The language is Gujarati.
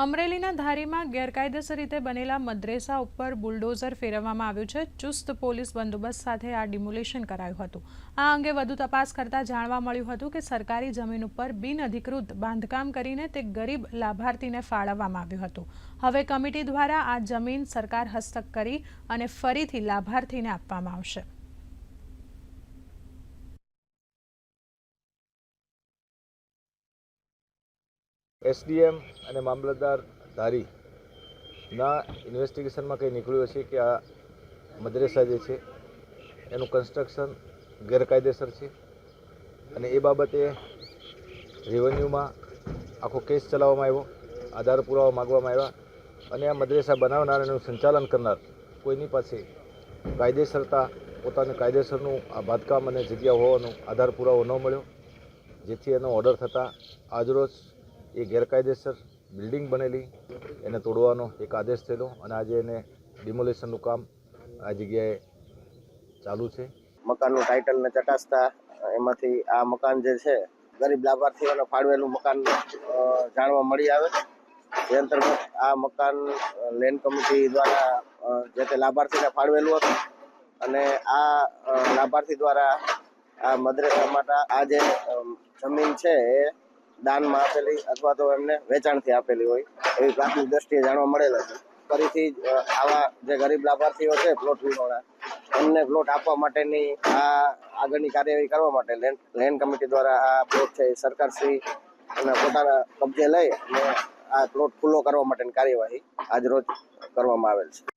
અમરેલીના ધારીમાં ગેરકાયદેસર રીતે બનેલા મદ્રેસા ઉપર બુલડોઝર ફેરવવામાં આવ્યું છે. ચુસ્ત પોલીસ બંદોબસ્ત સાથે આ ડિમોલિશન કરાયું હતું. આ અંગે વધુ તપાસ કરતા જાણવા મળ્યું હતું કે સરકારી જમીન ઉપર બિનઅધિકૃત બાંધકામ કરીને તે ગરીબ લાભાર્થીને ફાળવવામાં આવ્યું હતું. હવે કમિટી દ્વારા આ જમીન સરકાર હસ્તક કરી અને ફરીથી લાભાર્થીને આપવામાં આવશે. એસડીએમ અને મામલતદાર ધારીના ઇન્વેસ્ટિગેશનમાં કંઈ નીકળ્યું હશે કે આ મદ્રેસા જે છે, એનું કન્સ્ટ્રક્શન ગેરકાયદેસર છે? અને એ બાબતે રેવન્યુમાં આખો કેસ ચલાવવામાં આવ્યો, આધાર પુરાવા માગવામાં આવ્યા અને આ મદ્રેસા બનાવનાર એનું સંચાલન કરનાર કોઈની પાસે કાયદેસરતા, પોતાને કાયદેસરનું આ બાંધકામ અને જગ્યા હોવાનો આધાર પુરાવો ન મળ્યો, જેથી એનો ઓર્ડર થતાં આજરોજ એ ગેરકાયદેસર બિલ્ડિંગ બનેલી, એને તોડવાનો એક આદેશ થયેલો અને આજે એને ડિમોલેશનનું કામ આ જગ્યાએ ચાલુ છે. મકાનનું ટાઇટલને ચકાસતા એમાંથી આ મકાન જે છે, ગરીબ લાભાર્થીઓને ફાળવેલું મકાન જાણવા મળી આવે. જે અંતર્ગત આ મકાન લેન્ડ કમિટી દ્વારા જે તે લાભાર્થીને ફાળવેલું હતું અને આ લાભાર્થી દ્વારા આ મદ્રેસા માટે આ જે જમીન છે, એ દાનમાં આપેલી અથવા તો એમને વેચાણથી આપેલી હોય એવી પ્રાથમિક દ્રષ્ટિએ જાણવા મળેલ છે ફરીથી આવા જે ગરીબ લાભાર્થીઓ છે પ્લોટ વિહોણા એમને પ્લોટ આપવા માટેની આ આગળની કાર્યવાહી કરવા માટે લેન્ડ લેન્ડ કમિટી દ્વારા આ પ્લોટ છે એ સરકારશ્રી અને પોતાના કબજે લઈ અને આ પ્લોટ ખુલ્લો કરવા માટેની કાર્યવાહી આજરોજ કરવામાં આવેલ છે.